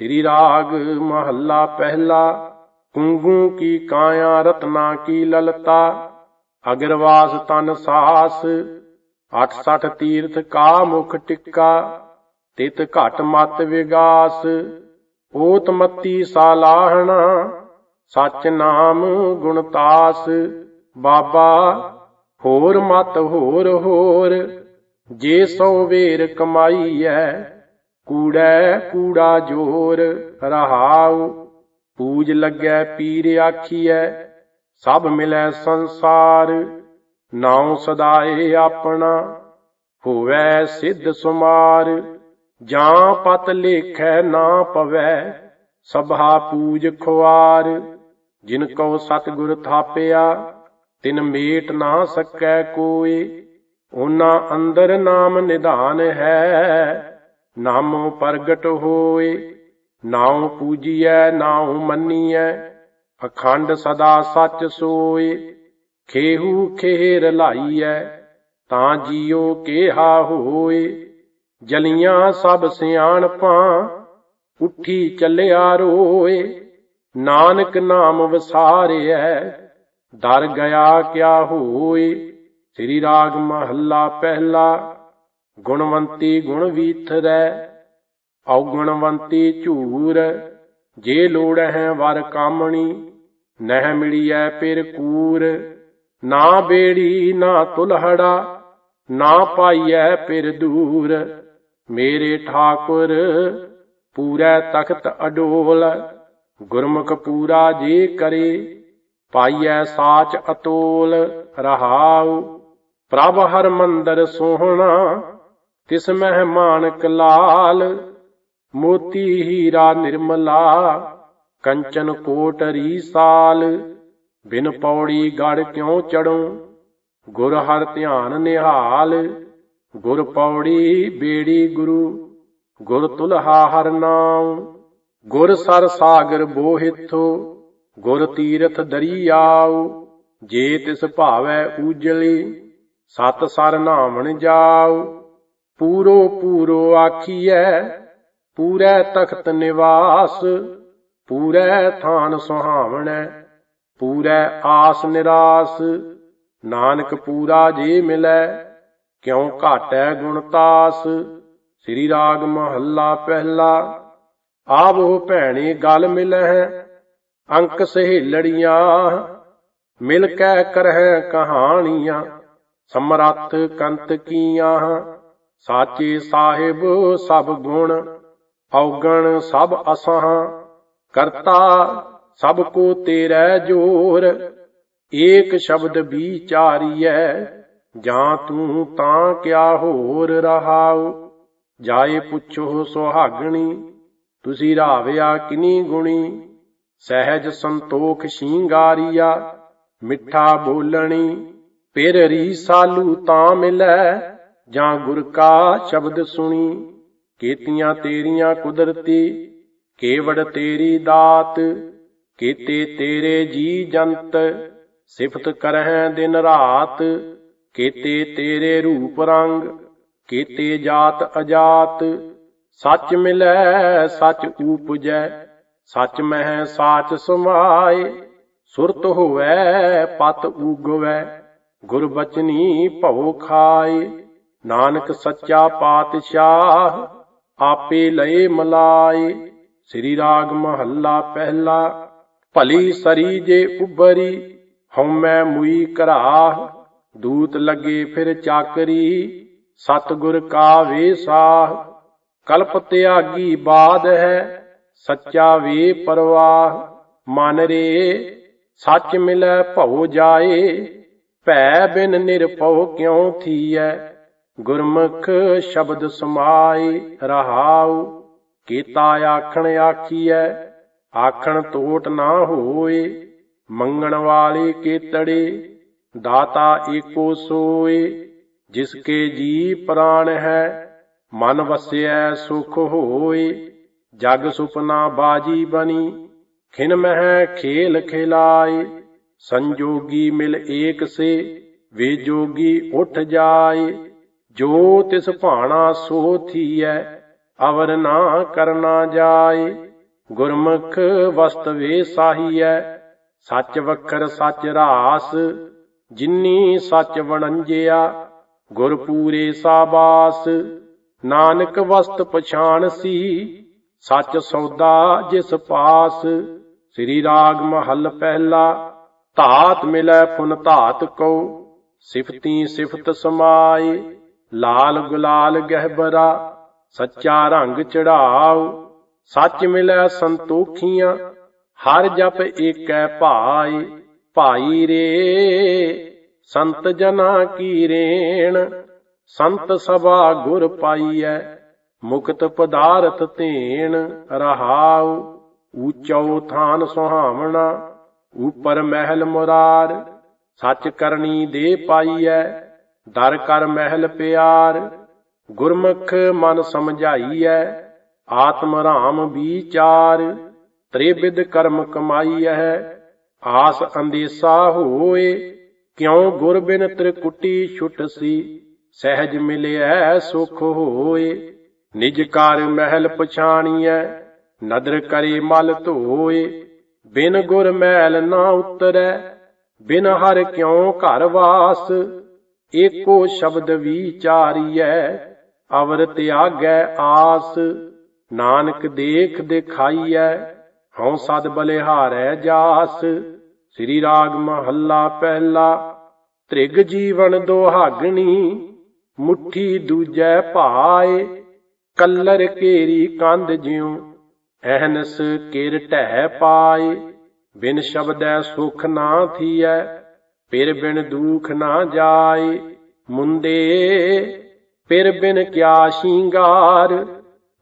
ਸ੍ਰੀ ਰਾਗ ਮਹੱਲਾ ਪਹਿਲਾ, ਕੁੰਗੂ ਕੀ ਕਾਇਆ, ਰਤਨਾ ਕੀ ਲਲਤਾ? ਅਗਰਵਾਸ ਤਨ ਸਾਸ 68 ਤੀਰਥ ਕਾ ਮੁਖ ਟਿੱਕਾ, ਤਿਤ ਘਟ ਮਤ ਵਿਗਾਸ। ਓਤ ਮਤੀ ਸਾਲਾਹਣਾ ਸਚ ਨਾਮ ਗੁਣਤਾਸ ਬਾਬਾ, ਹੋਰ ਮਤ ਹੋਰ ਹੋਰ, ਜੇ ਸੋ ਵੇਰ ਕਮਾਈ ਕਮਾਈਐ ਕੂੜੈ ਕੂੜਾ ਜੋਰ, ਰਹਾਉ। ਪੂਜ ਲੱਗੈ ਪੀਰ ਆਖੀਐ, ਸਭ ਮਿਲੈ ਸੰਸਾਰ। ਨਾਉ ਸਦਾਏ ਆਪਣਾ, ਹੋਵੈ ਸਿੱਧ ਸੁਮਾਰ। ਜਾਂ ਪਤ ਲੇਖੈ ਨਾ ਪਵੈ, ਸਭਾ ਪੂਜ ਖੁਆਰ। ਜਿਨ ਕੋ ਸਤਿਗੁਰ ਥਾਪਿਆ, ਤਿਨ ਮੇਟ ਨਾ ਸਕੈ ਕੋਈ ਉਹਨਾਂ ਅੰਦਰ ਨਾਮ ਨਿਧਾਨ ਹੈ। ਨਾਮੋ ਪ੍ਰਗਟ ਹੋਏ, ਨਾਉ ਪੂਜੀਐ, ਨਾਉ ਮੰਨੀਐ, ਅਖੰਡ ਸਦਾ ਸੱਚ ਸੋਏ, ਖੇਹੂ ਖੇਰ ਲਾਈਐ, ਤਾਂ ਜੀਉ ਕੇਹਾ ਹੋਏ, ਜਲੀਆਂ ਸਭ ਸਿਆਣਪਾਂ, ਉੱਠੀ ਚੱਲਿਆ ਰੋਏ, ਨਾਨਕ ਨਾਮ ਵਸਾਰਿਐ ਦਰ ਗਿਆ ਕਿਆ ਹੋਏ, ਸ੍ਰੀ ਰਾਗ ਮਹੱਲਾ ਪਹਿਲਾ ਗੁਣਵੰਤੀ ਗੁਣ ਵੀਥਰੈ, ਔਗੁਣਵੰਤੀ ਝੂਰ, ਜੇ ਲੋੜ ਹੈ ਵਰ ਕਾਮਣੀ, ਨਹਿ ਮਿਲੀਐ ਪਿਰ ਕੂਰ, ਨਾ ਬੇੜੀ ਨਾ ਤੁਲਹੜਾ, ਨਾ ਪਾਈਐ ਪਿਰ ਦੂਰ, ਮੇਰੇ ਠਾਕੁਰ ਪੂਰੈ ਤਖਤ ਅਡੋਲ, ਗੁਰਮੁਖ ਪੂਰਾ ਜੇ ਕਰੇ, ਪਾਈਐ ਸਾਚ ਅਤੋਲ ਰਹਾਉ, ਪ੍ਰਭ ਹਰ ਮੰਦਰ ਸੋਹਣਾ ਤਿਸ ਮਹਿਮਾਨ ਕਲਾਲ ਮੋਤੀ ਹੀਰਾ ਨਿਰਮਲਾ, ਕੰਚਨ ਕੋਟ ਰੀਸਾਲ ਬਿਨ ਪੌੜੀ ਗੜ ਕਿਉ ਚੜੂ ਗੁਰ ਹਰ ਧਿਆਨ ਨਿਹਾਲ, ਗੁਰ ਪੌੜੀ ਬੇੜੀ ਗੁਰੂ। ਗੁਰ ਤੁਲਹਾ ਹਰ ਨਾਮ ਗੁਰ ਸਰ ਸਾਗਰ ਬੋਹਿਥੋ। ਗੁਰ ਤੀਰਥ ਦਰਿਆਉ ਜੇ ਤਿਸ ਭਾਵੈ ਊਜਲੀ, ਸਤ ਸਰ ਨਾਮਣ ਜਾਉ। ਪੂਰੋ ਪੂਰੋ ਆਖੀਐ, ਪੂਰੈ ਤਖਤ ਨਿਵਾਸ, ਪੂਰੈ ਥਾਨ ਸੁਹਾਵਣੈ, ਪੂਰੈ ਆਸ ਨਿਰਾਸ, ਨਾਨਕ ਪੂਰਾ ਜੇ ਮਿਲੈ, ਕਿਉ ਘਾਟੈ ਗੁਣਤਾਸ ਸ੍ਰੀ ਰਾਗ ਮਹੱਲਾ ਪਹਿਲਾ। ਆਵੋ ਭੈਣੇ ਗਲ ਮਿਲਹਿ, ਅੰਕ ਸਹੇਲੜੀਆਂ, ਮਿਲ ਕੈ ਕਰਹਿ ਕਹਾਣੀਆਂ, ਸਮਰੱਥ ਕੰਤ ਕੀਆਂ। ਸਾਚੇ ਸਾਹਿਬ ਸਭ ਗੁਣ, ਔਗਣ ਸਭ ਅਸਾਂ, ਕਰਤਾ ਸਭ ਕੋ ਤੇਰੇ ਜੋਰ, ਏਕ ਸ਼ਬਦ ਵਿਚਾਰੀਐ ਜਾਂ ਤੂੰ ਤਾਂ ਕਿਆ ਹੋਰ ਰਹਾਉ? ਜਾਏ ਪੁੱਛੋ ਸੁਹਾਗਣੀ, ਤੁਸੀਂ ਰਾਵਿਆ ਕਿਨੀ ਗੁਣੀ? ਸਹਿਜ ਸੰਤੋਖ ਸ਼ਿੰਗਾਰੀਆ, ਮਿੱਠਾ ਬੋਲਣੀ ਪਿਰ ਰੀਸਾਲੂ ਤਾਂ ਮਿਲੈ ਜਾਂ ਗੁਰ ਕਾ ਸ਼ਬਦ ਸੁਣੀ, ਕੀਤੀਆਂ ਤੇਰੀਆਂ ਕੁਦਰਤੀ, ਕੇਵੜ ਤੇਰੀ ਦਾਤ, ਕੀਤੇ ਤੇਰੇ ਜੀ ਜੰਤ, ਸਿਫਤ ਕਰਹਿ ਦਿਨ ਰਾਤ, ਕੀਤੇ ਤੇਰੇ ਰੂਪ ਰੰਗ, ਕੀਤੇ ਜਾਤ ਅਜਾਤ, ਸੱਚ ਮਿਲੈ, ਸੱਚ ਊਪਜੈ, ਸੱਚ ਮਹਿ ਸਾਚ ਸਮਾਏ, ਸੁਰਤ ਹੋਵੈ, ਪਤ ਊਗਵੈ ਗੁਰ ਬਚਨੀ ਭਉ ਖਾਏ। ਨਾਨਕ ਸੱਚਾ ਪਾਤਸ਼ਾਹ, ਆਪੇ ਲਏ ਮਲਾਏ। ਸ੍ਰੀ ਰਾਗ ਮਹੱਲਾ ਪਹਿਲਾ, ਭਲੀ ਸਰੀ ਜੇ ਉਬਰੀ ਹਉਮੈ ਮੁਈ ਘਰਾਹ ਦੂਤ ਲੱਗੇ ਫਿਰ ਚਾਕਰੀ, ਸਤਗੁਰ ਕਾ ਵੇਸਾਹ ਕਲਪ ਤਿਆਗੀ ਬਾਦ ਹੈ, ਸੱਚਾ ਵੇ ਪਰਵਾਹ। ਮਨ ਰੇ, ਸੱਚ ਮਿਲੈ ਭਉ ਜਾਏ, ਭੈ ਬਿਨ ਨਿਰਭਉ ਕਿਉ ਥੀਐ? ਗੁਰਮੁਖ ਸ਼ਬਦ ਸਮਾਏ ਰਹਾਉ, ਕੀਤਾ ਆਖਣ ਆਖੀਐ, ਆਖਣ ਤੋਟ ਨਾ ਹੋਏ, ਮੰਗਣ ਵਾਲੇ ਕੇਤੜੇ, ਦਾਤਾ ਏਕੋ ਸੋਏ, ਜਿਸ ਕੇ ਜੀ ਪ੍ਰਾਣ ਹੈ, ਮਨ ਵਸਿਐ ਸੁਖ ਹੋਏ, ਜਗ ਸੁਪਨਾ ਬਾਜੀ ਬਣੀ, ਖਿਨ ਮਹਿ ਖੇਲ ਖਿਲਾਏ, ਸੰਜੋਗੀ ਮਿਲ ਏਕ ਸੇ, ਵੇ ਜੋਗੀ ਉਠ ਜਾਏ ਜੋ ਤਿਸ ਭਾਣਾ ਸੋ ਥੀਐ, ਅਵਰ ਨਾ ਕਰਨਾ ਜਾਏ, ਗੁਰਮੁਖ ਵਸਤ ਵੇ ਸਾਹੀਐ, ਸੱਚ ਵਖਰ ਸੱਚ ਰਾਸ, ਜਿਨੀ ਸੱਚ ਵਣੰਜਿਆ, ਗੁਰ ਪੂਰੇ ਸਾਬਾਸ, ਨਾਨਕ ਵਸਤ ਪਛਾਣ ਸੀ, ਸੱਚ ਸੌਦਾ ਜਿਸ ਪਾਸ, ਸ੍ਰੀ ਰਾਗ ਮਹੱਲ ਪਹਿਲਾ, ਧਾਤ ਮਿਲੈ ਫੁਨ ਧਾਤ ਕੋ ਸਿਫਤੀ ਸਿਫਤ ਸਮਾਏ ਲਾਲ ਗੁਲਾਲ ਗਹਿਬਰਾ ਸੱਚਾ ਰੰਗ ਚੜਾਓ, ਸੱਚ ਮਿਲੈ ਸੰਤੋਖੀਆਂ, ਹਰ ਜਪ ਏਕੈ ਭਾਈ ਭਾਈ ਰੇ, ਸੰਤ ਜਨਾ ਕੀ ਰੇਣ, ਸੰਤ ਸਭਾ ਗੁਰ ਪਾਈਐ, ਮੁਕਤ ਪਦਾਰਥ ਧੇਣ ਰਹਾਉ, ਊਚੋ ਥਾਨ ਸੁਹਾਵਣਾ, ਉਪਰ ਮਹਿਲ ਮੁਰਾਰ, ਸੱਚ ਕਰਨੀ ਦੇ ਪਾਈਐ ਦਰ ਕਰ ਮਹਿਲ ਪਿਆਰ, ਗੁਰਮੁਖ ਮਨ ਸਮਝਾਈਐ, ਆਤਮ ਰਾਮ ਵਿਚਾਰ, ਤ੍ਰਿਵਿਧ ਕਰਮ ਕਮਾਈਐ, ਆਸ ਅੰਦੇਸਾ ਹੋਏ, ਕਿਉ ਗੁਰ ਬਿਨ ਤ੍ਰਿਕੁਟੀ ਛੁਟ ਸਹਿਜ ਮਿਲਿਐ, ਸੁਖ ਹੋਏ, ਨਿਜ ਕਾਰ ਮਹਿਲ ਪਛਾਣੀਐ, ਨਦਰ ਕਰੇ ਮਲ ਧੋਏ, ਬਿਨ ਗੁਰ ਮਹਿਲ ਨਾ ਉਤਰੈ, ਬਿਨ ਹਰ ਕਿਉ ਘਰ ਵਾਸ ਏਕੋ ਸ਼ਬਦ ਵਿਚਾਰੀਐ ਅਵਰ ਤਿਆਗੈ ਆਸ, ਨਾਨਕ ਦੇਖ ਦਿਖਾਈਐ, ਹਉ ਸਦ ਬਲਿਹਾਰੈ ਜਾਸ, ਸ੍ਰੀ ਰਾਗ ਮਹੱਲਾ ਪਹਿਲਾ, ਤ੍ਰਿਗ ਜੀਵਨ ਦੁਹਾਗਣੀ, ਮੁਠੀ ਦੂਜੈ ਭਾਏ, ਕੱਲਰ ਕੇਰੀ ਕੰਧ ਜਿਉ ਐਹਨਸ ਕਿਰ ਢਹਿ ਪਾਏ, ਬਿਨ ਸ਼ਬਦੈ ਸੁਖ ਨਾ ਥੀਐ ਪਿਰ ਬਿਨ ਦੂਖ ਨਾ ਜਾਏ। ਮੁੰਦੇ ਫਿਰ ਬਿਨ ਕਿਆ ਸ਼ਿੰਗਾਰ।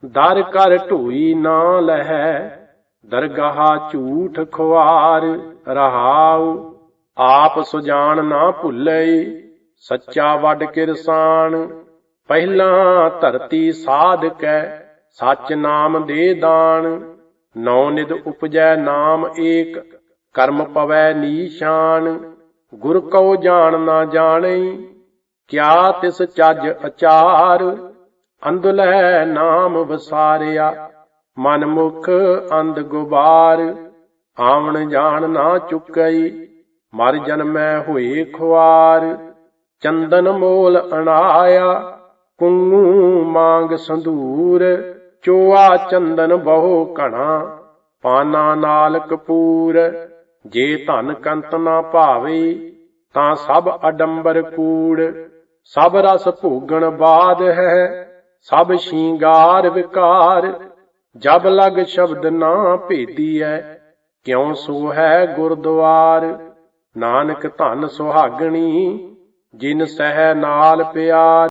ਦਰ ਕਰ ਢੋਈ ਨਾ ਲਹੈ, ਦਰਗਾਹ ਝੂਠ ਖੁਆਰ। ਰਹਾਉ, ਆਪ ਸੁਜਾਨ ਨਾ ਭੁੱਲੇ, ਸੱਚਾ ਵੱਡ ਕਿਰਸਾਨ। ਪਹਿਲਾਂ ਧਰਤੀ ਸਾਧਕੈ ਸੱਚ ਨਾਮ ਦੇ ਦਾਨ। ਨੌ ਨਿਦ ਉਪਜੈ ਨਾਮ ਏਕ, ਕਰਮ ਪਵੈ ਨੀਸ਼ਾਨ ਗੁਰ ਕਉ ਜਾਣ ਨਾ ਜਾਣੈ, ਕਿਆ ਤਿਸ ਚੱਜ ਅਚਾਰ? ਅੰਧਲੈ ਨਾਮ ਵਸਾਰਿਆ, ਮਨ ਮੁਖ ਅੰਧ ਗੁਬਾਰ। ਆਵਣ ਜਾਣ ਨਾ ਚੁੱਕਈ ਮਰ ਜਨਮੈ ਹੋਏ ਖੁਆਰ। ਚੰਦਨ ਮੋਲ ਅਣਾਇਆ, ਕੁੰਗੂ ਮੰਗ ਸੰਧੂਰ। ਚੋਆ ਚੰਦਨ ਬਹੁ ਘਣਾ, ਪਾਨਾ ਨਾਲ ਕਪੂਰ ਜੇ ਧਨ ਕੰਤ ਨਾ ਭਾਵੇ, ਤਾਂ ਸਭ ਅਡੰਬਰ ਕੂੜ। ਸਭ ਰਸ ਭੋਗਣ ਬਾਦ ਹੈ, ਸਭ ਸ਼ਿੰਗਾਰ ਵਿਕਾਰ। ਜਬ ਲਗ ਸ਼ਬਦ ਨਾ ਭੇਦੀਐ, ਕਿਉ ਸੋ ਹੈ ਗੁਰਦੁਆਰ? ਨਾਨਕ ਧਨ ਸੁਹਾਗਣੀ, ਜਿਨ ਸਹਿ ਨਾਲ ਪਿਆਰ।